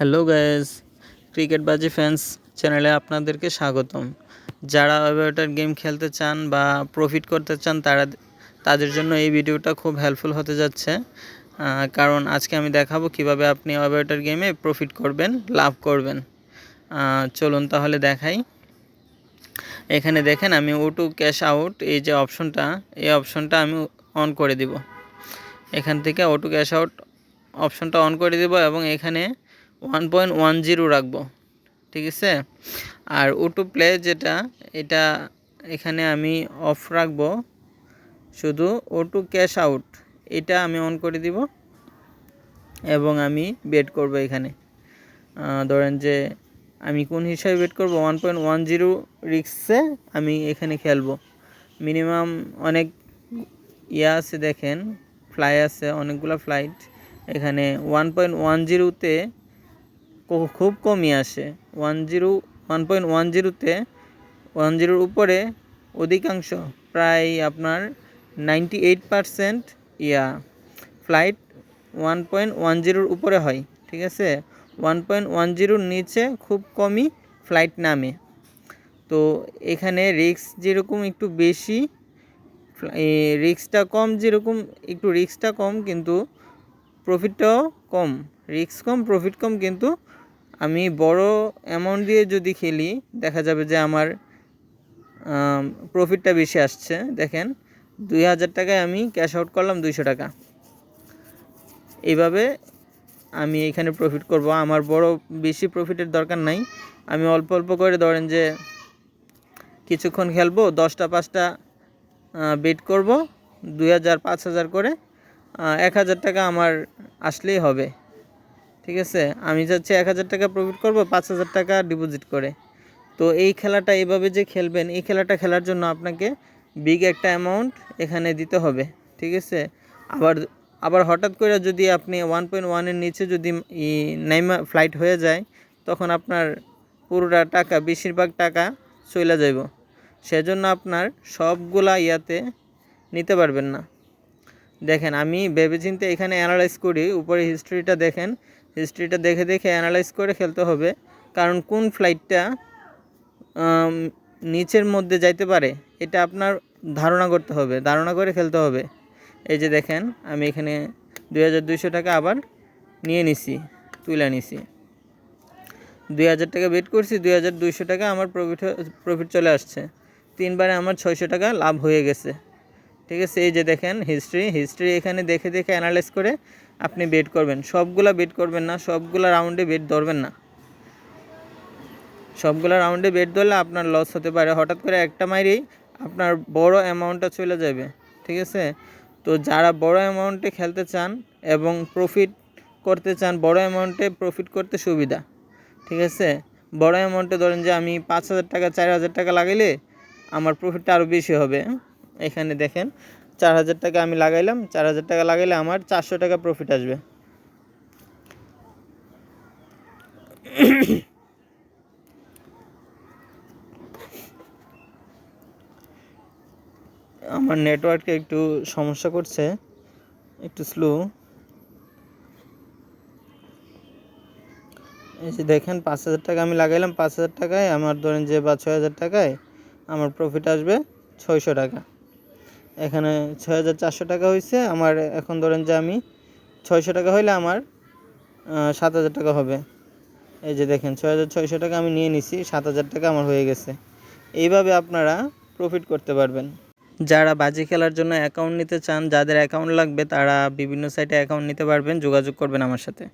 Hello guys cricket বাজি fans চ্যানেলে আপনাদেরকে স্বাগতম। যারা ওয়েটার গেম খেলতে চান বা প্রফিট করতে চান, তারা তাদের জন্য এই ভিডিওটা খুব হেল্পফুল হতে যাচ্ছে। কারণ আজকে আমি দেখাবো কীভাবে আপনি ওয়েটার গেমে প্রফিট করবেন, লাভ করবেন। চলুন তাহলে দেখাই। এখানে দেখেন আমি ও টু ক্যাশ আউট এই যে অপশনটা এই অপশনটা আমি অন করে দিব। এখান থেকে অটো ক্যাশ আউট অপশনটা অন করে দেব এবং এখানে ওয়ান পয়েন্ট ওয়ান জিরো রাখব, ঠিক আছে? আর অটো প্লে যেটা, এটা এখানে আমি অফ রাখব, শুধু অটো ক্যাশ আউট এটা আমি অন করে দিব এবং আমি বেট করব এখানে। ধরেন যে আমি কোন হিসাবে বেট করব ওয়ান পয়েন্ট ওয়ান জিরো রিক্সে আমি এখানে খেলব। মিনিমাম অনেক ইয়া আছে দেখেন ফ্লাই আছে, অনেকগুলো ফ্লাইট এখানে ওয়ান পয়েন্ট ওয়ান জিরোতে খুব কমই আসে। One zero, one point one জিরোতে, ওয়ান জিরোর উপরে অধিকাংশ প্রায় আপনার ninety eight percent yeah. Flight one point one জিরোর উপরে হয়, ঠিক আছে? ওয়ান পয়েন্ট ওয়ান জিরোর নিচে খুব কমই ফ্লাইট নামে। তো এখানে রিস্ক যেরকম একটু বেশি রিস্কটা কম যেরকম, একটু রিস্কটা কম, কিন্তু প্রফিটটাও কম। রিস্ক কম, প্রফিট কম, কিন্তু আমি বড় অ্যামাউন্ট দিয়ে যদি খেলি, দেখা যাবে যে আমার প্রফিটটা বেশি আসছে। দেখেন, দুই হাজার টাকায় আমি ক্যাশ আউট করলাম দুইশো টাকা। এইভাবে আমি এখানে প্রফিট করব। আমার বড় বেশি প্রফিটের দরকার নাই। আমি অল্প অল্প করে ধরেন যে কিছুক্ষণ খেলব, দশটা, পাঁচটা বেট করব। দুই হাজার, পাঁচ হাজার করে এক হাজার টাকা আমার আসলেই হবে। ঠিক আছে? আমি যাচ্ছি এক হাজার টাকা প্রফিট করব, পাঁচ হাজার টাকা ডিপোজিট করে। তো এই খেলাটা এভাবে যে খেলবেন, এই খেলাটা খেলার জন্য আপনাকে বিগ একটা অ্যামাউন্ট এখানে দিতে হবে, ঠিক আছে? আবার আবার হঠাৎ করে যদি আপনি ওয়ান পয়েন্ট ওয়ানের নিচে যদি নাইমা ফ্লাইট হয়ে যায়, তখন আপনার পুরোটা টাকা, বেশিরভাগ টাকা চলে যাব সেজন্য আপনার সবগুলা ইয়াতে নিতে পারবেন না। দেখেন, আমি ভেবেচিন্তে এখানে অ্যানালাইজ করি, উপরে হিস্ট্রিটা দেখেন। হিস্ট্রিটা দেখে দেখে অ্যানালাইজ করে খেলতে হবে। কারণ কোন ফ্লাইটটা নিচের মধ্যে যাইতে পারে, এটা আপনার ধারণা করতে হবে, ধারণা করে খেলতে হবে। এই যে দেখেন, আমি এখানে দুই হাজার দুইশো টাকা আবার নিয়ে নিছি, তুলে নিছি। দুই হাজার টাকা বেট করছি, দুই হাজার দুইশো টাকা আমার প্রফিট প্রফিট চলে আসছে। তিনবারে আমার ছয়শো টাকা লাভ হয়ে গেছে। ঠিক আছে, এই যে দেখেন হিস্ট্রি হিস্ট্রি এখানে দেখে দেখে অ্যানালাইজ করে আপনি বেট করবেন। সবগুলা বেট করবেন না, সবগুলা রাউন্ডে বেট ধরবেন না। সবগুলো রাউন্ডে বেট ধরলে আপনার লস হতে পারে। হঠাৎ করে একটা মাইরেই আপনার বড় অ্যামাউন্টটা চলে যাবে, ঠিক আছে? তো যারা বড় অ্যামাউন্টে খেলতে চান এবং প্রফিট করতে চান, বড় অ্যামাউন্টে প্রফিট করতে সুবিধা, ঠিক আছে? বড় অ্যামাউন্টে ধরেন যে আমি পাঁচ হাজার টাকা, চার হাজার টাকা লাগাইলে আমার প্রফিটটা আরও বেশি হবে। এখানে দেখেন চার হাজার টাকা আমি লাগাইলাম, চার হাজার টাকা লাগাইলে আমার চারশো টাকা প্রফিট আসবে। আমার নেটওয়ার্কে একটু সমস্যা করছে, একটু স্লো এই যে দেখেন, পাঁচ হাজার টাকা আমি লাগাইলাম, পাঁচ হাজার টাকায় আমার ধরেন যে বা ছয় হাজার টাকায় আমার প্রফিট আসবে ছয়শো টাকা। এখানে ছয় হাজার চারশো টাকা হয়েছে আমার এখন ধরেন যে আমি ছয়শো টাকা হইলে আমার সাত হাজার টাকা হবে। এই যে দেখেন ছয় হাজার ছয়শো টাকা আমি নিয়ে নিছি সাত হাজার টাকা আমার হয়ে গেছে। এইভাবে আপনারা প্রফিট করতে পারবেন। যারা বাজি খেলার জন্য অ্যাকাউন্ট নিতে চান, যাদের অ্যাকাউন্ট লাগবে, তারা বিভিন্ন সাইটে অ্যাকাউন্ট নিতে পারবেন, যোগাযোগ করবেন আমার সাথে।